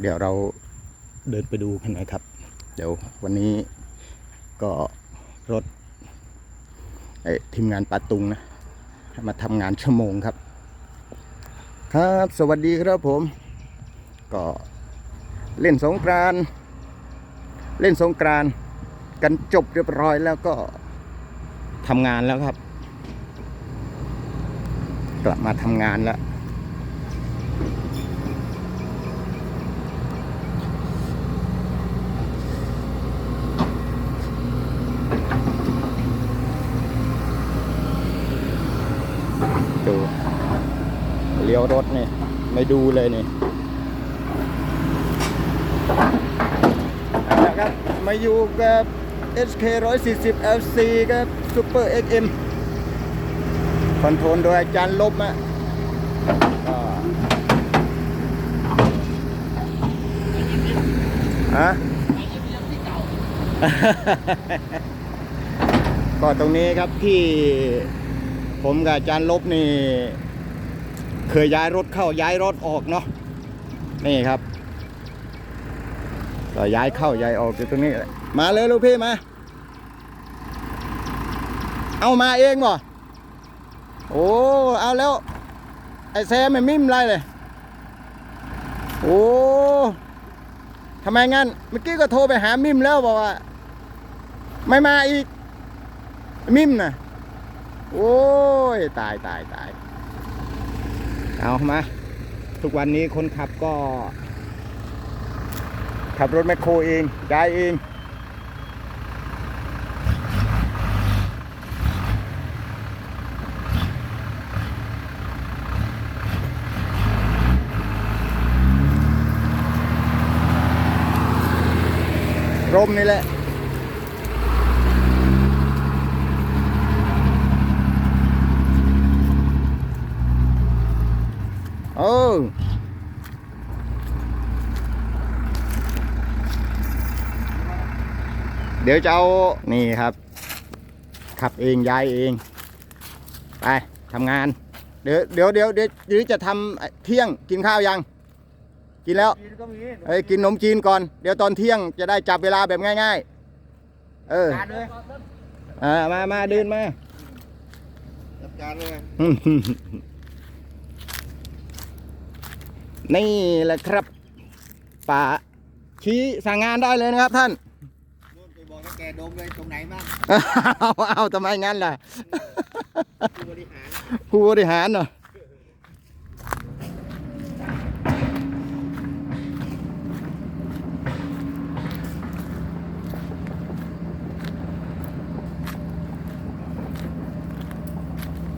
เดี๋ยวเราเดินไปดูกันน่อยครับ เดี๋ยววันนี้ก็รถไอ้ทีมงานปาตุงนะ มาทำงานชั่วโมงครับ ครับสวัสดีครับผม ก็เล่นสงกรานเล่นสงกรานกันจบเรียบร้อยแล้วก็ทำงานแล้วครับ กลับมาทำงานแล้ว ดูเลี้ยวรถนี่ไม่ดูเลยนี่นะครับมาอยู่กับ SK 140 LC กับ Super XM คอนโทรลโดยอาจารย์ลบอะฮะก็ตรงนี้ครับที่ผมกับอาจารย์ลบนี่ เคยย้ายรถเข้าย้ายรถออกเนาะนี่ครับก็ย้ายเข้าย้ายออกอยู่ตรงนี้มาเลยลูกพี่มา เอามาเองบ่โอ้เอาแล้ว ไอ้แซมไม่มิมไรเลยโอ้ทำไมงั้นเมื่อกี้ก็โทรไปหามิมแล้วบอกว่า ไม่มาอีกมิมนะโอ้ยตายตายตาย เอามา ทุกวันนี้คนขับก็ ขับรถแมคโครเองย้ายเองร่มนี่แหละ ออเดี๋ยวจะเอา นี่ครับ ขับเองย้ายเอง ไปทำงาน เดี๋ยวเดี๋ยวเดี๋ยวเดี๋ยวเดี๋ยวจะทำเที่ยงกินข้าวยัง กินแล้วจีนก็มีเอ้ยกินนมจีนก่อน เดี๋ยวตอนเที่ยงจะได้จับเวลาแบบง่าย ๆ เออการเลยอ่ามามาเดินมาจัดการเลย นี่แหละครับป่าชี้สั่งงานได้เลยนะครับท่านนู่นไปบอกให้แกดมเลยตรงไหนบ้างเอาเอาทำไมงั้นล่ะ ผู้บริหารผู้บริหารเนาะ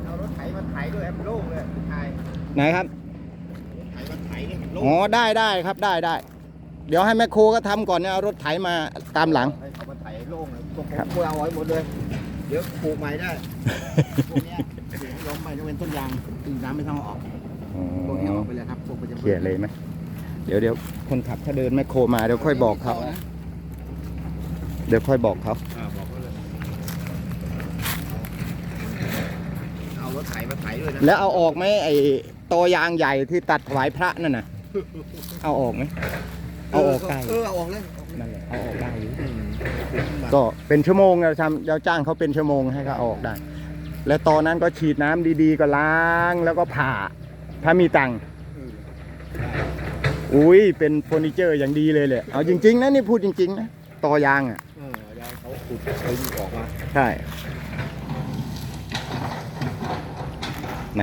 เอารถไถมาไถด้วยแอมโล่งเลยไถไหนครับ ไถมาไถเนี่ยโล่ง อ๋อได้ได้ครับได้ได้ เดี๋ยวให้แมคโครก็ทำก่อนเนี่ยเอารถไถมาตามหลังให้เขามาไถโล่งเลยพวกผครัมบกลัวเอาไว้หมดเลย เดี๋ยวปลูกใหม่ได้พวกเนี้ยเดี๋ยวล้มไปจะเป็นต้นยางตีน้ำไม่ต้องเอาออกพวกนี้เอาออกไปเลยครับพวกมันจะเคลียร์เลยไหมเดี๋ยวเดี๋ยวคนขับถ้าเดินแมคโครมาเดี๋ยวค่อยบอกเขานะเดี๋ยวค่อยบอกเขาอ่าบอกเขาเลยเอารถไถมาไถด้วยนะแล้วเอาออกไหมไอ้ตอยางใหญ่ที่ตัดถวายพระนั่นน่ะ เอาออกไหมเอาออกได้เออเอาออกเลยออกเลยนั่นแหละเอาออกได้อยู่อืมก็เป็นชั่วโมงเราทำเราจ้างเขาเป็นชั่วโมงให้เขาเอาออกได้ แล้วตอนนั้นก็ฉีดน้ำดีๆก็ล้างแล้วก็ผ่า ถ้ามีตังค์อืมอุ้ยเป็นเฟอร์นิเจอร์อย่างดีเลยเลยเอาจริงๆนะนี่พูดจริงๆนะตอยางอะเออยายเขาขุดเขาอยู่ออกมาใช่ไหน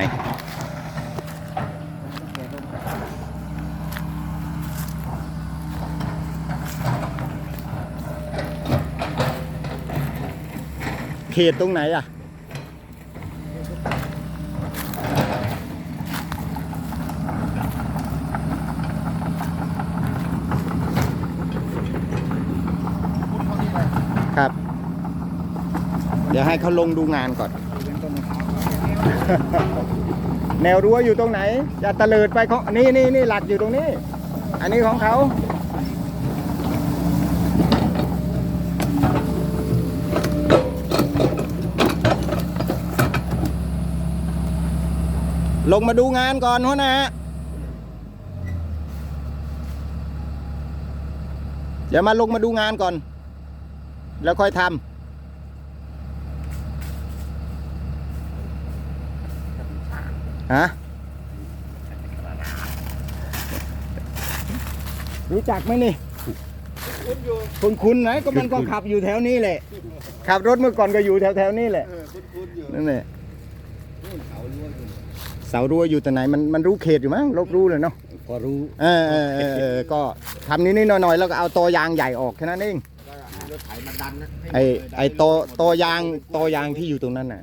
เขตตรงไหนอะครับ เดี๋ยวให้เขาลงดูงานก่อน แนวรั้วอยู่ตรงไหน จะตะเลิดไปเของนี่นี่นี่หลักอยู่ตรงนี้ อันนี้ของเขา ลงมาดูงานก่อนหัวหนะเดี๋ยวมาลงมาดูงานก่อน แล้วค่อยทำฮะรู้จักไหมนี่คุณอยู่คุณคุณไหนก็มันก็ขับอยู่แถวนี้แหละ ขับรถเมื่อก่อนก็อยู่แถวแถวๆนี้แหละเออคุณคุณอยู่นั่นแหละ นู่นเขาล้วนอยู่เสารั้วอยู่แต่ไหนมันมันรู้เขตอยู่มั้งลบรู้เลยเนาะก็รู้เออเออเออเออก็ทำนิดๆหน่อยๆแล้วก็เอาตัวยางใหญ่ออกแค่นั้นเองก็ให้รถไถมาดันนะไอไอโตโตวยางโตวยางที่อยู่ตรงนั้นน่ะ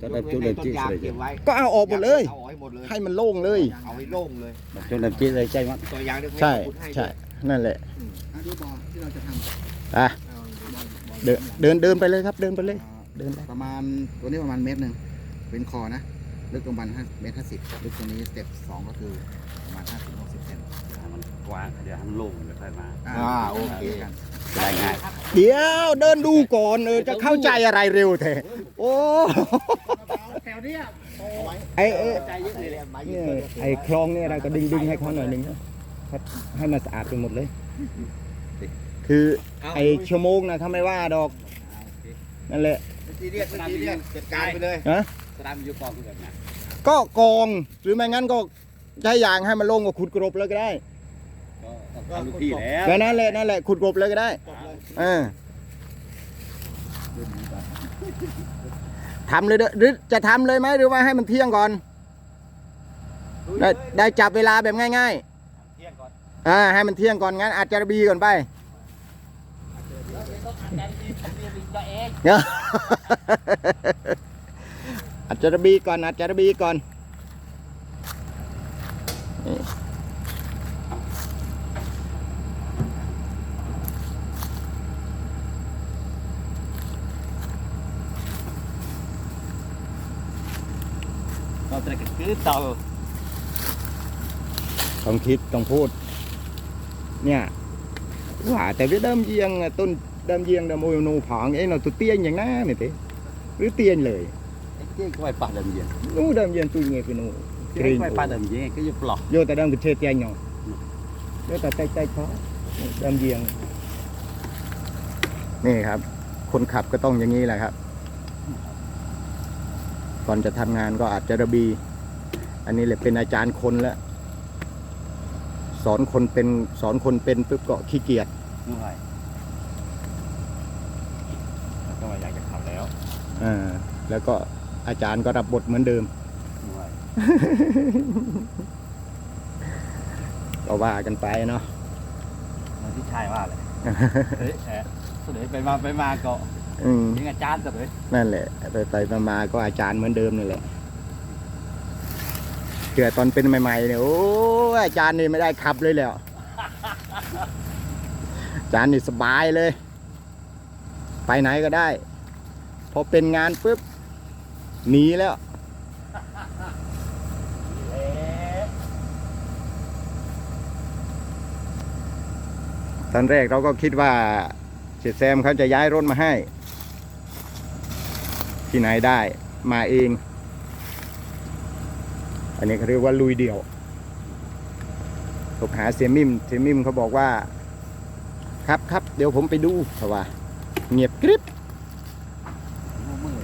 จะได้จุดเลยต้นยางเก็บไว้ก็เอาออกหมดเลยเอาไว้หมดเลยให้มันโล่งเลย เอาให้โล่งเลยจนน้ำจิ้มเลยใช่ไหมตัวยางเดี๋ยวใช่ขุดห้ใช่นั่นแหละอืมอะดูบ่อที่เราจะทำอะเอาดูบ่อบ่อเดินเดินเดินไปเลยครับเดินไปเลยเดินไปประมาณตัวนี้ประมาณเมตรหนึ่งเป็นคอนะ ลึกประมาณห้าเมตรห้าสิบลึกตรงนี้สเต็ปสองก็คือประมาณห้าสิบหกสิบเซนมันกว้างเดี๋ยวให้มันโล่งเดี๋ยวค่อยมาอ่าโอเคจะได้ง่ายเดี๋ยวเดินดูก่อนเออจะเข้าใจอะไรเร็วแท้โอ้แถวเนี้ยโอ้ยไอเออใจเย็นเลยใบเนี่ยไอคลองเนี่ยเราก็ดึงดึงให้เขาหน่อยหนึ่งนะให้ให้มันสะอาดไปหมดเลย คือไอชั่วโมงนะเขาไม่ว่าดอกนั่นแหละทีเรียกทีเรียกจัดการไปเลยฮะสนามอยู่กองแบบนี้ ก็กองหรือไม่งั้นก็ใช้ยางให้มันโล่งก็ขุดกรบเลยก็ได้ก็ต้องทำลูกพี่แล้วแล้วนั่นแหละนั่นแหละขุดกรบเลยก็ได้จบเลยเออทำเลยเด้อหรือจะทำเลยไหมหรือว่าให้มันเที่ยงก่อน ได้ได้จับเวลาแบบง่ายเที่ยงก่อนๆอ่าให้มันเที่ยงก่อนงั้นอาจจะบีก่อนไป อาจจะบีก่อนอาจจะบีก่อนนี่เราจะคือเตาต้องคิดต้องพูด เนี่ยว่าแต่ với đâm giềng à, tôn đâm giềng là mùi nụ phỏng ấy là tụi tiên อย่างนั้นนี่ติหรือเตียนเลย ไอ้เจ๊ก็ไปปาดเดิมเย็นนู่ đâm giềng tôi nghe cái nụ เจ๊ไปปาดเดิมเย็นก็จะปลอก vô ta đâm cái chơi tiền nhỏ vô ta tay tay khó đâm giềng นี่ครับ คนขับก็ต้องอย่างนี้แหละครับ ก่อนจะทำงานก็อาจจะระบี อันนี้แหละเป็นอาจารย์คนแล้วสอนคนเป็นสอนคนเป็นปุ๊บก็ขี้เกียจนู่นไงแล้วก็อยากจะขับแล้วอ่าแล้วก็ อาจารย์ก็รับบทเหมือนเดิมนู่นไงก็ว่ากันไปเนาะมันที่ชายว่าเลยเฮ้ยแอะเสด็จไปมาไปมาก็อืมยังอาจารย์เสด็จนั่นแหละ ไปไปมามาก็อาจารย์เหมือนเดิมนี่แหละเกิดตอนเป็นใหม่ๆเนี่ยโอ้ยอาจารย์นี่ไม่ได้ขับเลยแหล้วอาจารย์นี่สบายเลย ไปไหนก็ได้ พอเป็นงานปุ๊บ หนีแล้วตอนแรกเราก็คิดว่าเสียแซมเขาจะย้ายรถมาให้ ที่ไหนได้มาเอง อันนี้เขาเรียกว่าลุยเดี่ยวผมหาเสียมิมเสียมิมเขาบอกว่า ครับครับเดี๋ยวผมไปดูเขาว่า เงียบกริบ มือ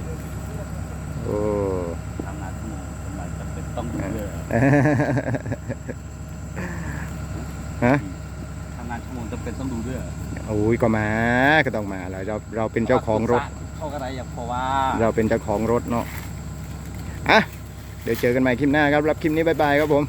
โอ้ ทำงานชั่วโมงทำไมจำเป็น ต้องดูเรือฮะทำงานชั่วโมงจำเป็นต้องดูเรือโอ้ยก็มาก็ต้องมาเราเราเราเป็นเจ้าของรถเข้ากระไรอย่างเพราะว่า เราเป็นเจ้าของรถเนาะอะเดี๋ยวเจอกันใหม่คลิปหน้าครับรับคลิปนี้บายบายครับผม